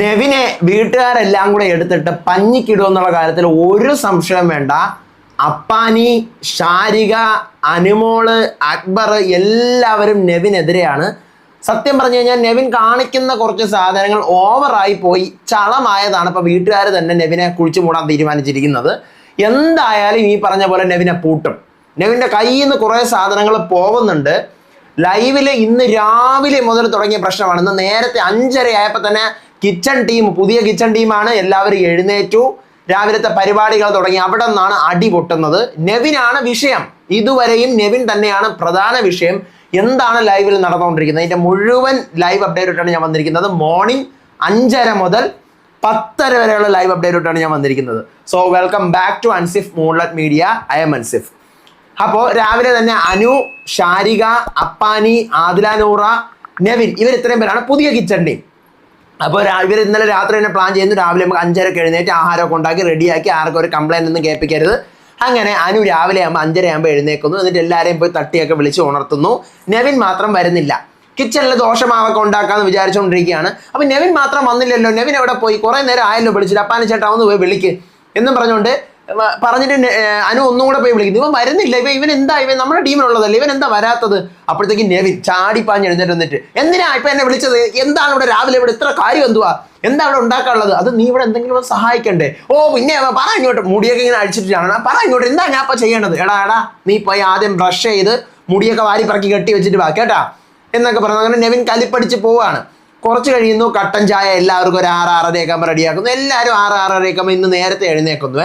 നെവിനെ വീട്ടുകാരെല്ലാം കൂടെ എടുത്തിട്ട് പഞ്ഞിക്കിടുമെന്നുള്ള കാര്യത്തിൽ ഒരു സംശയം വേണ്ട. അപ്പാനി ഷാരിക അനുമോൾ അക്ബർ എല്ലാവരും നെവിനെതിരെയാണ്. സത്യം പറഞ്ഞു കഴിഞ്ഞാൽ നെവിൻ കാണിക്കുന്ന കുറച്ച് സാധനങ്ങൾ ഓവറായി പോയി. ചളമായതാണ് ഇപ്പൊ വീട്ടുകാർ തന്നെ നെവിനെ കുഴിച്ചു മൂടാൻ തീരുമാനിച്ചിരിക്കുന്നത്. എന്തായാലും ഈ പറഞ്ഞ പോലെ നെവിനെ പൂട്ടും. നെവിന്റെ കയ്യിൽ നിന്ന് കുറേ സാധനങ്ങൾ പോകുന്നുണ്ട്. ലൈവിൽ ഇന്ന് രാവിലെ മുതൽ തുടങ്ങിയ പ്രശ്നമാണ്. ഇന്ന് നേരത്തെ അഞ്ചര ആയപ്പോൾ തന്നെ കിച്ചൺ ടീം പുതിയ കിച്ചൺ ടീമാണ് എല്ലാവരും എഴുന്നേറ്റു. രാവിലത്തെ പരിപാടികൾ തുടങ്ങി. അവിടെ നിന്നാണ് അടി പൊട്ടുന്നത്. നെവിനാണ് വിഷയം. ഇതുവരെയും നെവിൻ തന്നെയാണ് പ്രധാന വിഷയം. എന്താണ് ലൈവിൽ നടന്നുകൊണ്ടിരിക്കുന്നത്? അതിന്റെ മുഴുവൻ ലൈവ് അപ്ഡേറ്റ് ഞാൻ വന്നിരിക്കുന്നത്. മോർണിംഗ് അഞ്ചര മുതൽ പത്തര വരെയുള്ള ലൈവ് അപ്ഡേറ്റ് ഞാൻ വന്നിരിക്കുന്നത്. So welcome back to Ansif Moonlet Media I'm Ansif അപ്പോൾ രാവിലെ തന്നെ അനു ഷാരിക അപ്പാനി ആദില നെവിൻ. ഇവർ ഇത്രയും പേരാണ് പുതിയ കിച്ചൺ ടീം അപ്പോൾ ഇവർ ഇന്നലെ രാത്രി തന്നെ പ്ലാൻ ചെയ്യുന്നു. രാവിലെ നമുക്ക് അഞ്ചരക്ക് എഴുന്നേറ്റ് ആഹാരമൊക്കെ ഉണ്ടാക്കി റെഡിയാക്കി ആർക്കും ഒരു കംപ്ലൈന്റ് ഒന്നും കേൾപ്പിക്കരുത്. അങ്ങനെ അനു രാവിലെ ആകുമ്പോൾ അഞ്ചര ആകുമ്പോൾ എഴുന്നേക്കുന്നു. എന്നിട്ട് എല്ലാവരെയും പോയി തട്ടിയൊക്കെ വിളിച്ച് ഉണർത്തുന്നു. നെവിൻ മാത്രം വരുന്നില്ല. കിച്ചണിൽ ദോഷമാവൊക്കെ ഉണ്ടാക്കാമെന്ന് വിചാരിച്ചുകൊണ്ടിരിക്കുകയാണ് അപ്പം നെവിൻ മാത്രം വന്നില്ലല്ലോ. നെവിൻ എവിടെ പോയി? കുറേ നേരം ആയല്ലോ വിളിച്ചിട്ട് അപ്പാനി ചേട്ടാ ഒന്ന് പോയി വിളിക്ക്. എന്നും പറഞ്ഞുകൊണ്ട് പറഞ്ഞിട്ട് അനു ഒന്നും കൂടെ പോയി വിളിക്കുന്നു. ഇവൻ വരുന്നില്ല. ഇവ ഇവൻ എന്താ? ഇവൻ നമ്മുടെ ടീമിലുള്ളതല്ല ഇവൻ എന്താ വരാത്തത്? അപ്പോഴത്തേക്ക് നെവിൻ ചാടിപ്പാഞ്ഞ് എഴുന്നേറ്റ് വന്നിട്ട് എന്തിനാ ഇപ്പൊ എന്നെ വിളിച്ചത്? എന്താണ് ഇവിടെ രാവിലെ ഇവിടെ ഇത്ര കാര്യം എന്തുവാ? എന്താ ഇവിടെ ഉണ്ടാക്കാനുള്ളത്? അത് നീ ഇവിടെ എന്തെങ്കിലും സഹായിക്കണ്ടേ? ഓ പിന്നെ പറ ഇങ്ങോട്ട്. മുടിയൊക്കെ ഇങ്ങനെ അഴിച്ചിട്ടാണ് പറ ഇങ്ങോട്ട്. എന്താ ഞാൻ അപ്പൊ ചെയ്യേണ്ടത്? എടാ എടാ നീ പോയി ആദ്യം ബ്രഷ് ചെയ്ത് മുടിയൊക്കെ വാരി പറക്കി കെട്ടി വെച്ചിട്ട് വാ കേട്ടാ? എന്നൊക്കെ പറഞ്ഞു അങ്ങനെ നെവിൻ കലിപ്പടിച്ച് പോവാണ്. കുറച്ച് കഴിയുന്നു കട്ടൻ ചായ എല്ലാവർക്കും ഒരു ആറ് ആറരയൊക്കെ റെഡിയാക്കുന്നു എല്ലാവരും ആറ് ആറരയൊക്കെ ഇന്ന് നേരത്തെ എഴുന്നേക്കുന്നു.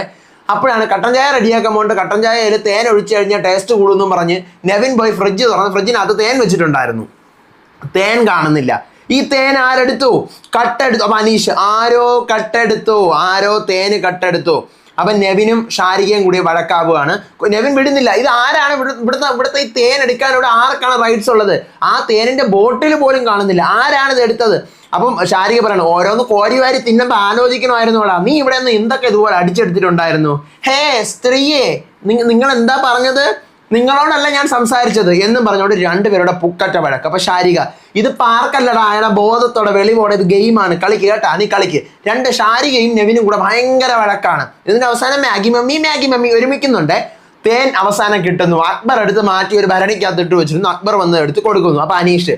അപ്പോഴാണ് കട്ടൻ ചായ റെഡിയാക്കാൻ പോകേണ്ട. കട്ടൻ ചായയിൽ തേൻ ഒഴിച്ചു കഴിഞ്ഞാൽ ടേസ്റ്റ് കൂടുമെന്നും പറഞ്ഞ് നെവിൻ പോയി ഫ്രിഡ്ജ് തുറന്ന് ഫ്രിഡ്ജിനകത്ത് തേൻ വെച്ചിട്ടുണ്ടായിരുന്നു. തേൻ കാണുന്നില്ല. ഈ തേൻ ആരെടുത്തു? കട്ടെടുത്തു. അപ്പൊ അനീഷ് ആരോ കട്ടെടുത്തു? ആരോ തേന് കട്ടെടുത്തു? അപ്പൊ നെവിനും ഷാരികയും കൂടി വഴക്കാവുകയാണ്. നെവിൻ വിടുന്നില്ല. ഇത് ആരാണ്? ഇവിടെ ഇവിടുത്തെ ഇവിടുത്തെ ഈ തേൻ എടുക്കാൻ ആർക്കാണ് റൈറ്റ്സ് ഉള്ളത്? ആ തേനിന്റെ ബോട്ടിൽ പോലും കാണുന്നില്ല. ആരാണ് ഇത് എടുത്തത്? അപ്പം ഷാരിക പറയണം ഓരോന്ന് കോരി വാരി തിന്നുമ്പോൾ ആലോചിക്കണമായിരുന്നോടാ നീ ഇവിടെ നിന്ന് എന്തൊക്കെ ഇതുപോലെ അടിച്ചെടുത്തിട്ടുണ്ടായിരുന്നു? ഹേ സ്ത്രീയെ നിങ്ങൾ എന്താ പറഞ്ഞത്? നിങ്ങളോടല്ല ഞാൻ സംസാരിച്ചത് എന്നും പറഞ്ഞുകൊണ്ട് രണ്ടുപേരുടെ പുക്കറ്റ വഴക്ക്. അപ്പൊ ശാരിക ഇത് പാർക്കല്ലടാ അയാളെ ബോധത്തോടെ വെളിവോടെ ഇത് ഗെയിമാണ്. കളിക്ക് കേട്ടാ നീ കളിക്ക്. രണ്ട് ശാരികയും നെവിനും കൂടെ ഭയങ്കര വഴക്കാണ്. ഇതിന്റെ അവസാനം മാഗി മമ്മി മാഗി മമ്മി ഒരുമിക്കുന്നുണ്ട്. തേൻ അവസാനം കിട്ടുന്നു. അക്ബർ എടുത്ത് മാറ്റി ഒരു ഭരണിക്കകത്ത് ഇട്ട് വെച്ചിരുന്നു. അക്ബർ വന്ന് എടുത്ത് കൊടുക്കുന്നു. അപ്പൊ അനീഷ്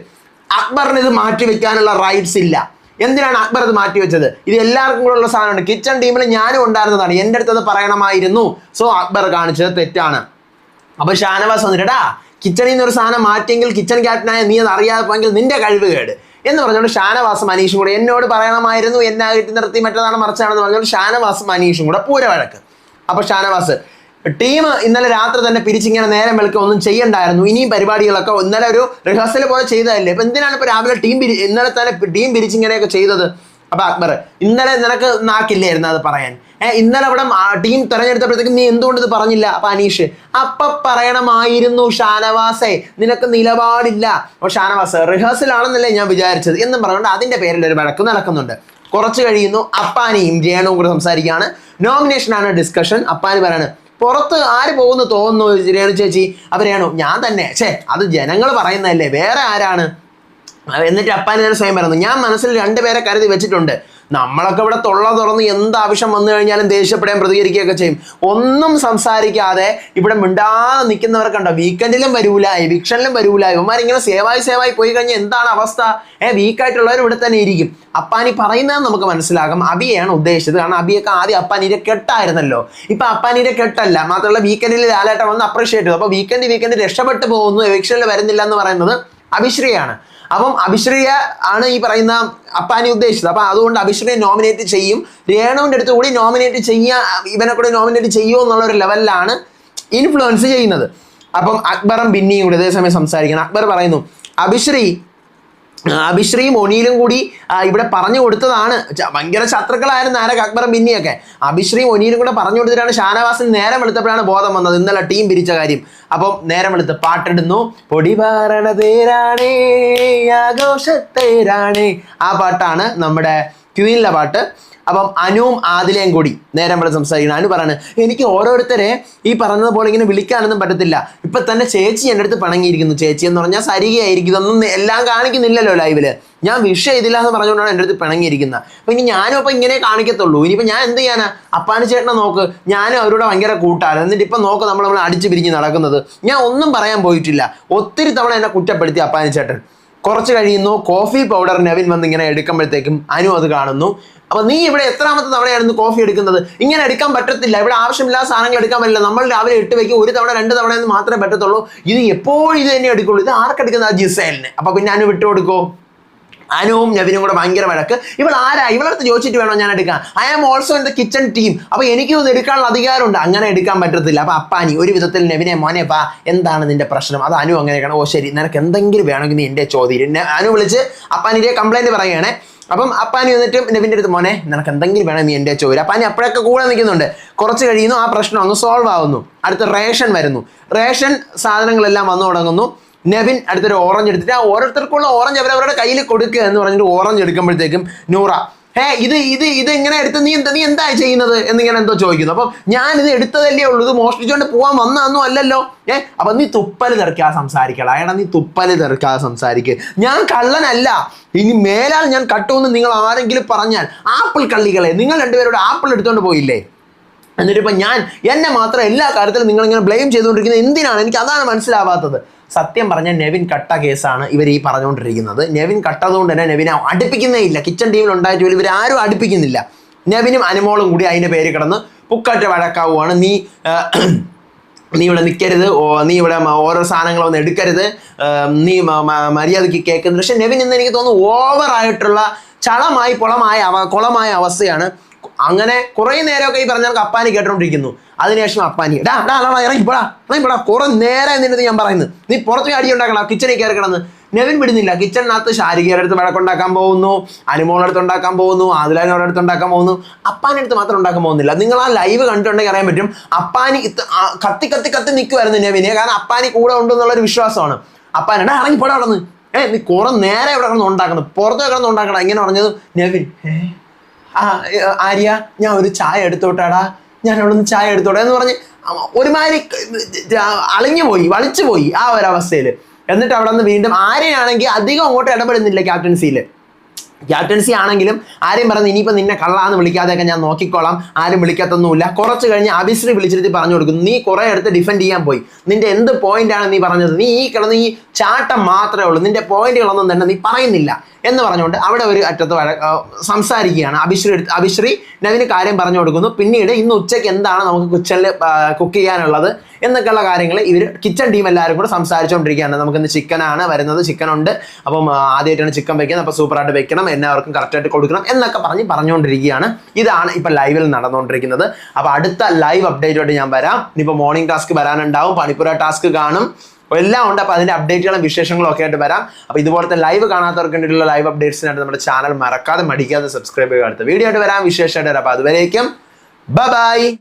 അക്ബറിന് ഇത് മാറ്റി വെക്കാനുള്ള റൈറ്റ്സ് ഇല്ല. എന്തിനാണ് അക്ബർ അത് മാറ്റി വെച്ചത്? ഇത് എല്ലാവർക്കും കൂടെ ഉള്ള സാധനമാണ്. കിച്ചൺ ടീമിൽ ഞാനും ഉണ്ടായിരുന്നതാണ്. എന്റെ അടുത്തത് പറയണമായിരുന്നു. സോ അക്ബർ കാണിച്ചത് തെറ്റാണ്. അപ്പൊ ഷാനവാസ് വന്നിട്ടാ കിച്ചണിൽ നിന്ന് ഒരു സാധനം മാറ്റിയെങ്കിൽ കിച്ചൺ ക്യാപ്റ്റനായ നീ അത് അറിയാതെ പോയെങ്കിൽ നിന്റെ കഴിവ് കേട്. എന്ന് പറഞ്ഞുകൊണ്ട് ഷാനവാസ് അനീഷും കൂടെ എന്നോട് പറയണമായിരുന്നു എന്നെ അകറ്റി നിർത്തി മറ്റേതാണ് മറിച്ചാണെന്ന് പറഞ്ഞുകൊണ്ട് ഷാനവാസും അനീഷും കൂടെ പൂര വഴക്ക് അപ്പൊ ഷാനവാസ് ടീം ഇന്നലെ രാത്രി തന്നെ പിരിച്ചിങ്ങനെ നേരം വെളുക്കുക ഒന്നും ചെയ്യണ്ടായിരുന്നു. ഇനിയും പരിപാടികളൊക്കെ ഇന്നലെ ഒരു റിഹേഴ്സൽ പോലെ ചെയ്തതല്ലേ? അപ്പൊ എന്തിനാണ് ഇപ്പൊ രാവിലെ ടീം പിരി ഇന്നലെ തന്നെ ടീം പിരിച്ചിങ്ങനെയൊക്കെ ചെയ്തത്? അപ്പൊ അക്ബർ ഇന്നലെ നിനക്ക് നാക്കില്ലായിരുന്നു അത് പറയാൻ. ഏഹ് ഇന്നലെ അവിടെ ടീം തെരഞ്ഞെടുത്തപ്പോഴത്തേക്കും നീ എന്തുകൊണ്ട് ഇത് പറഞ്ഞില്ല? അപ്പൊ അനീഷ് അപ്പൊ പറയണമായിരുന്നു ഷാനവാസേ നിനക്ക് നിലപാടില്ല. അപ്പൊ ഷാനവാസ് റിഹേഴ്സൽ ആണെന്നല്ലേ ഞാൻ വിചാരിച്ചത് എന്നും പറഞ്ഞുകൊണ്ട് അതിന്റെ പേരിൽ ഒരു വഴക്ക് നടക്കുന്നുണ്ട്. കുറച്ച് കഴിയുന്നു അപ്പാനിയും രേണുവും കൂടെ സംസാരിക്കുകയാണ്. നോമിനേഷൻ ആണ് ഡിസ്കഷൻ അപ്പാനി പറയാണ് പുറത്ത് ആര് പോകുന്നു തോന്നുന്നു രേണു ചേച്ചി? അവരെയാണോ ഞാൻ തന്നെ. ഛേ അത് ജനങ്ങൾ പറയുന്നതല്ലേ വേറെ ആരാണ്? എന്നിട്ട് അപ്പാൻ തന്നെ സ്വയം വരുന്നു ഞാൻ മനസ്സിൽ രണ്ടുപേരെ കരുതി വെച്ചിട്ടുണ്ട്. നമ്മളൊക്കെ ഇവിടെ തൊള്ള തുറന്ന് എന്ത് ആവശ്യം വന്നു കഴിഞ്ഞാലും ദേഷ്യപ്പെടാൻ പ്രതികരിക്കുകയൊക്കെ ചെയ്യും. ഒന്നും സംസാരിക്കാതെ ഇവിടെ മിണ്ടാതെ നിൽക്കുന്നവർക്കുണ്ടോ വീക്കെൻഡിലും വരൂല എവിക്ഷനിലും വരൂല. ഇവന്മാരിങ്ങനെ സേവായി സേവായി പോയി കഴിഞ്ഞാൽ എന്താണ് അവസ്ഥ? ഏ വീക്കായിട്ടുള്ളവർ ഇവിടെ തന്നെ ഇരിക്കും. അപ്പാനി പറയുന്നത് നമുക്ക് മനസ്സിലാകും. അബിയാണ് ഉദ്ദേശിച്ചത്. കാരണം അബിയൊക്കെ ആദ്യം അപ്പാനിയുടെ കെട്ടായിരുന്നല്ലോ. ഇപ്പൊ അപ്പാനിയുടെ കെട്ടല്ല. മാത്രമല്ല വീക്കെൻഡിൽ ലാലേട്ടം വന്ന് അപ്രീഷിയേറ്റ് ചെയ്തു. അപ്പൊ വീക്കെൻഡ് വീക്കെൻഡ് രക്ഷപ്പെട്ടു പോകുന്നു എവിക്ഷനിൽ വരുന്നില്ല എന്ന് പറയുന്നത് അഭിശ്രീയാണ്. അപ്പം അഭിശ്രീയ ആണ് ഈ പറയുന്ന അപ്പാനി ഉദ്ദേശിച്ചത്. അപ്പം അതുകൊണ്ട് അഭിശ്രീയെ നോമിനേറ്റ് ചെയ്യും. രേണുവിന്റെ അടുത്ത് കൂടി നോമിനേറ്റ് ചെയ്യുക ഇവനെ കൂടെ നോമിനേറ്റ് ചെയ്യുമോ എന്നുള്ള ഒരു ലെവലിലാണ് ഇൻഫ്ലുവൻസ് ചെയ്യുന്നത്. അപ്പം അക്ബറും ബിന്നിയും കൂടി അതേസമയം സംസാരിക്കണം. അക്ബർ പറയുന്നു അഭിശ്രീ അഭിശ്രീയും ഒനിയിലും കൂടി ഇവിടെ പറഞ്ഞു കൊടുത്തതാണ്. ഭയങ്കര ശത്രുക്കളായിരുന്നു ആരൊക്കെ അക്ബറും ബിന്നിയൊക്കെ. അഭിശ്രീയും ഒനിയിലും കൂടെ പറഞ്ഞു കൊടുത്തിട്ടാണ് ഷാനവാസിന് നേരം വെളുത്തപ്പോഴാണ് ബോധം വന്നത്. ഇന്നലെ ടീം പിരിച്ച കാര്യം. അപ്പം നേരം വെളുത്ത് പാട്ടിടുന്നു. പൊടി തേരാണേ ആഘോഷത്തേരാണേ. ആ പാട്ടാണ് നമ്മുടെ ക്വീനിലെ പാട്ട്. അപ്പം അനുവും ആദിലയും കൂടി. നേരം ഇവിടെ സംസാരിക്കണം. അനു പറയാണ് എനിക്ക് ഓരോരുത്തരെ ഈ പറഞ്ഞതുപോലെ ഇങ്ങനെ വിളിക്കാനൊന്നും പറ്റത്തില്ല. ഇപ്പൊ തന്നെ ചേച്ചി എന്റെ അടുത്ത് പണങ്ങിയിരിക്കുന്നു. ചേച്ചി എന്ന് പറഞ്ഞാൽ സരികയായിരിക്കും. ഇതൊന്നും എല്ലാം കാണിക്കുന്നില്ലല്ലോ ലൈവിൽ. ഞാൻ വിഷ ഇതില്ല എന്ന് പറഞ്ഞുകൊണ്ടാണ് എന്റെ അടുത്ത് പിണങ്ങിയിരിക്കുന്നത്. അപ്പൊ ഇനി ഞാനും അപ്പൊ ഇങ്ങനെ കാണിക്കത്തുള്ളൂ. ഇനിയിപ്പോ ഞാൻ എന്ത് ചെയ്യാനാ? അപ്പാനി ചേട്ടനെ നോക്ക്. ഞാനും അവരോട് ഭയങ്കര കൂട്ടാണ്. എന്നിട്ട് ഇപ്പൊ നോക്ക് നമ്മൾ നമ്മൾ അടിച്ചു പിരിഞ്ഞ് നടക്കുന്നത്. ഞാൻ ഒന്നും പറയാൻ പോയിട്ടില്ല. ഒത്തിരി തവണ എന്നെ കുറ്റപ്പെടുത്തി അപ്പാനി ചേട്ടൻ. കുറച്ച് കഴിയുന്നു. കോഫി പൗഡർ നവിൻ വന്ന് ഇങ്ങനെ എടുക്കുമ്പോഴത്തേക്കും അനു അത് കാണുന്നു. അപ്പൊ നീ ഇവിടെ എത്രാമത്തെ തവണയായിരുന്നു കോഫി എടുക്കുന്നത്? ഇങ്ങനെ എടുക്കാൻ പറ്റത്തില്ല. ഇവിടെ ആവശ്യമില്ലാത്ത സാധനങ്ങൾ എടുക്കാൻ പറ്റില്ല. നമ്മൾ രാവിലെ എട്ട് വയ്ക്കും. ഒരു തവണ രണ്ട് തവണ എന്ന് മാത്രമേ പറ്റത്തുള്ളൂ. ഇത് എപ്പോഴും ഇത് തന്നെ എടുക്കുള്ളൂ. ഇത് ആർക്കെടുക്കുന്ന ജിസേലിന്? അപ്പൊ പിന്നെ അനു വിട്ടു കൊടുക്കോ അനുവും നവിനും കൂടെ ഭയങ്കര വഴക്ക്. ഇവൾ ആരാ? ഇവളടുത്ത് ചോദിച്ചിട്ട് വേണോ ഞാൻ എടുക്കാൻ? I am also in the kitchen team അപ്പൊ എനിക്ക് ഒന്ന് എടുക്കാനുള്ള അധികാരമുണ്ട്. അങ്ങനെ എടുക്കാൻ പറ്റത്തില്ല. അപ്പൊ അപ്പാനി ഒരു വിധത്തിൽ നവിനെ മോനെ പാ എന്താണ് നിന്റെ പ്രശ്നം? അത് അനു അങ്ങനെയൊക്കെയാണ് ഓ ശരി. നിനക്ക് എന്തെങ്കിലും വേണമെങ്കിൽ നീ എന്റെ ചോദ്യം അനു വിളിച്ച് അപ്പാനിന്റെ കംപ്ലൈന്റ് പറയുകയാണേ. അപ്പം അപ്പാനി വന്നിട്ട് നെവിന്റെ അടുത്ത് മോനെ നിനക്ക് എന്തെങ്കിലും വേണം നീ എന്റെ ചോദ്യം അപ്പാനി അപ്പോഴൊക്കെ കൂടെ നിൽക്കുന്നുണ്ട്. കുറച്ച് കഴിയുന്നു ആ പ്രശ്നം അങ്ങ് സോൾവ് ആവുന്നു. അടുത്ത റേഷൻ വരുന്നു. റേഷൻ സാധനങ്ങളെല്ലാം വന്നു തുടങ്ങുന്നു. നെവിൻ അടുത്തൊരു ഓറഞ്ച് എടുത്തിട്ട് ആ ഓരോരുത്തർക്കുള്ള ഓറഞ്ച് അവരവരുടെ കയ്യിൽ കൊടുക്കുക എന്ന് പറഞ്ഞിട്ട് ഓറഞ്ച് എടുക്കുമ്പോഴത്തേക്കും നൂറ. ഹേ ഇത് ഇത് ഇത് ഇങ്ങനെ എടുത്ത് നീ എന്താ നീ എന്താ ചെയ്യുന്നത്? എന്നിങ്ങനെ എന്തോ ചോദിക്കുന്നു. അപ്പം ഞാൻ ഇത് എടുത്തതല്ലേ ഉള്ളൂ. ഇത് മോഷ്ടിച്ചുകൊണ്ട് പോകാൻ വന്നതൊന്നും അല്ലല്ലോ. ഏ അപ്പൊ നീ തുപ്പൽ തെറിക്കാതെ സംസാരിക്കടാ. അയാണ നീ തുപ്പൽ തെറിക്കാതെ സംസാരിക്കുക ഞാൻ കള്ളനല്ല. ഇനി മേലാൽ ഞാൻ കട്ടുമെന്ന് നിങ്ങൾ ആരെങ്കിലും പറഞ്ഞാൽ ആപ്പിൾ കള്ളികളെ നിങ്ങൾ രണ്ടുപേരോട് ആപ്പിൾ എടുത്തുകൊണ്ട് പോയില്ലേ? എന്നിട്ടിപ്പോൾ ഞാൻ എന്നെ മാത്രം എല്ലാ കാര്യത്തിലും നിങ്ങൾ ഇങ്ങനെ ബ്ലെയിം ചെയ്തുകൊണ്ടിരിക്കുന്നത് എന്തിനാണ്? എനിക്ക് അതാണ് മനസ്സിലാവാത്തത്. സത്യം പറഞ്ഞ നെവിൻ കട്ട കേസാണ് ഇവർ ഈ പറഞ്ഞുകൊണ്ടിരിക്കുന്നത്. നെവിൻ കട്ടതുകൊണ്ട് തന്നെ നെവിനെ അടുപ്പിക്കുന്നേ ഇല്ല. കിച്ചൺ ടീമിൽ ഉണ്ടായിട്ട് ഇവർ ആരും അടുപ്പിക്കുന്നില്ല. നെവിനും അനുമോളും കൂടി അതിന്റെ പേര് കിടന്ന് പുക്കാറ്റ് വഴക്കാവുകയാണ് നീ നീ ഇവിടെ നിൽക്കരുത് നീ ഇവിടെ ഓരോ സാധനങ്ങളൊന്നും എടുക്കരുത്. നീ മര്യാദയ്ക്ക് കേൾക്കുന്നത് പക്ഷെ നെവിൻ എന്ന് എനിക്ക് തോന്നുന്നു ഓവറായിട്ടുള്ള ചളമായി പൊളമായ അവ കുളമായ അവസ്ഥയാണ് അങ്ങനെ കുറേ നേരമൊക്കെ ഈ പറഞ്ഞ അപ്പാനി കേട്ടോണ്ടിരിക്കുന്നു. അതിനുശേഷം അപ്പാനി ഡാ ഡാ ഇറങ്ങിപ്പോടാ ഇറങ്ങിപ്പോടാ കുറെ നേരം എന്നിട്ട് ഞാൻ പറയുന്നത് നീ പുറത്ത് അടി ഉണ്ടാക്കണം? കിച്ചണിൽ കയറി കിടന്ന്. നെവിൻ വിടുന്നില്ല. കിച്ചണിനകത്ത് ശാരികയുടെ അടുത്ത് വഴക്കുണ്ടാക്കാൻ പോകുന്നു അനുമോളുടെ അടുത്ത് ഉണ്ടാക്കാൻ പോകുന്നു ആദിലാനോടെ അടുത്ത് ഉണ്ടാക്കാൻ പോകുന്നു. അപ്പാന്റെ അടുത്ത് മാത്രം ഉണ്ടാക്കാൻ പോകുന്നില്ല. നിങ്ങൾ ആ ലൈവ് കണ്ടിട്ടുണ്ടെങ്കിൽ അറിയാൻ പറ്റും അപ്പാനി കത്തി കത്തി കത്തി നിൽക്കുമായിരുന്നു നെവിനെ. കാരണം അപ്പാനി കൂടെ ഉണ്ടെന്നുള്ളൊരു വിശ്വാസമാണ്. അപ്പാനെടാ ഇറങ്ങിപ്പോടാ അവിടെ ഏ നീ കുറെ നേരം ഇവിടെ കിടന്ന് ഉണ്ടാക്കുന്നത് പുറത്ത് കിടന്ന് ഉണ്ടാക്കണം? ഇങ്ങനെ പറഞ്ഞത് നെവിൻ. ഏ ആ ആര്യ ഞാൻ ഒരു ചായ എടുത്തോട്ടാടാ. ഞാൻ അവിടെ നിന്ന് ചായ എടുത്തോട്ടെ എന്ന് പറഞ്ഞ് ഒരുമാതിരി അളിഞ്ഞു പോയി വളിച്ചു പോയി ആ ഒരവസ്ഥയിൽ എന്നിട്ട് അവിടെ നിന്ന് വീണ്ടും ആര്യനാണെങ്കിൽ അധികം അങ്ങോട്ട് ഇടപെടുന്നില്ല ക്യാപ്റ്റൻസിയിൽ ക്യാപ്റ്റൻസി ആണെങ്കിലും ആരെയും പറഞ്ഞ് ഇനിയിപ്പോൾ നിന്നെ കള്ളാന്ന് വിളിക്കാതെയൊക്കെ ഞാൻ നോക്കിക്കോളാം ആരും വിളിക്കത്തൊന്നുമില്ല. കുറച്ച് കഴിഞ്ഞ് അഭിശ്രീ വിളിച്ചിരുത്തി പറഞ്ഞു കൊടുക്കുന്നു നീ കുറേ അടുത്ത് ഡിഫെൻഡ് ചെയ്യാൻ പോയി. നിന്റെ എന്ത് പോയിന്റാണ് നീ പറഞ്ഞത്? നീ ഈ കിടന്ന് ഈ ചാട്ടം മാത്രമേ ഉള്ളൂ. നിന്റെ പോയിന്റുകളൊന്നും തന്നെ നീ പറയുന്നില്ല. എന്ന് പറഞ്ഞുകൊണ്ട് അവിടെ ഒരു അറ്റത്ത് സംസാരിക്കുകയാണ്. അഭിശ്രീ എടുത്ത് അഭിശ്രീ നവിന് കാര്യം പറഞ്ഞു കൊടുക്കുന്നു. പിന്നീട് ഇന്ന് ഉച്ചയ്ക്ക് എന്താണ് നമുക്ക് കിച്ചണിൽ കുക്ക് ചെയ്യാനുള്ളത് എന്നൊക്കെയുള്ള കാര്യങ്ങൾ ഇവർ കിച്ചൺ ടീം എല്ലാവരും കൂടെ സംസാരിച്ചുകൊണ്ടിരിക്കുകയാണ്. നമുക്ക് ഇന്ന് ചിക്കനാണ് വരുന്നത്. ചിക്കൻ ഉണ്ട് അപ്പം ആദ്യമായിട്ടാണ് ചിക്കൻ വെക്കുന്നത്. അപ്പോൾ സൂപ്പറായിട്ട് വെക്കണം. എല്ലാവർക്കും കറക്റ്റായിട്ട് കൊടുക്കണം എന്നൊക്കെ പറഞ്ഞ് പറഞ്ഞുകൊണ്ടിരിക്കുകയാണ്. ഇതാണ് ഇപ്പം ലൈവിൽ നടന്നുകൊണ്ടിരിക്കുന്നത്. അപ്പോൾ അടുത്ത ലൈവ് അപ്ഡേറ്റുമായിട്ട് ഞാൻ വരാം. ഇനിയിപ്പോൾ മോർണിംഗ് ടാസ്ക് വരാനുണ്ടാവും. പണിപ്പുര ടാസ്ക് കാണും. എല്ലാം ഉണ്ട്. അപ്പോൾ അതിന്റെ അപ്ഡേറ്റുകളും വിശേഷങ്ങളും ഒക്കെ ആയിട്ട് വരാം. അപ്പോൾ ഇതുപോലത്തെ ലൈവ് കാണാത്തവർക്ക് വേണ്ടിയിട്ടുള്ള ലൈവ് അപ്ഡേറ്റ്സിനായിട്ട് നമ്മുടെ ചാനൽ മറക്കാതെ മടിക്കാതെ സബ്സ്ക്രൈബ് ചെയ്യുക. അടുത്ത വീഡിയോ ആയിട്ട് വരാം. വിശേഷമായിട്ട് വരാം. അപ്പോൾ അതുവരേക്കും ബൈ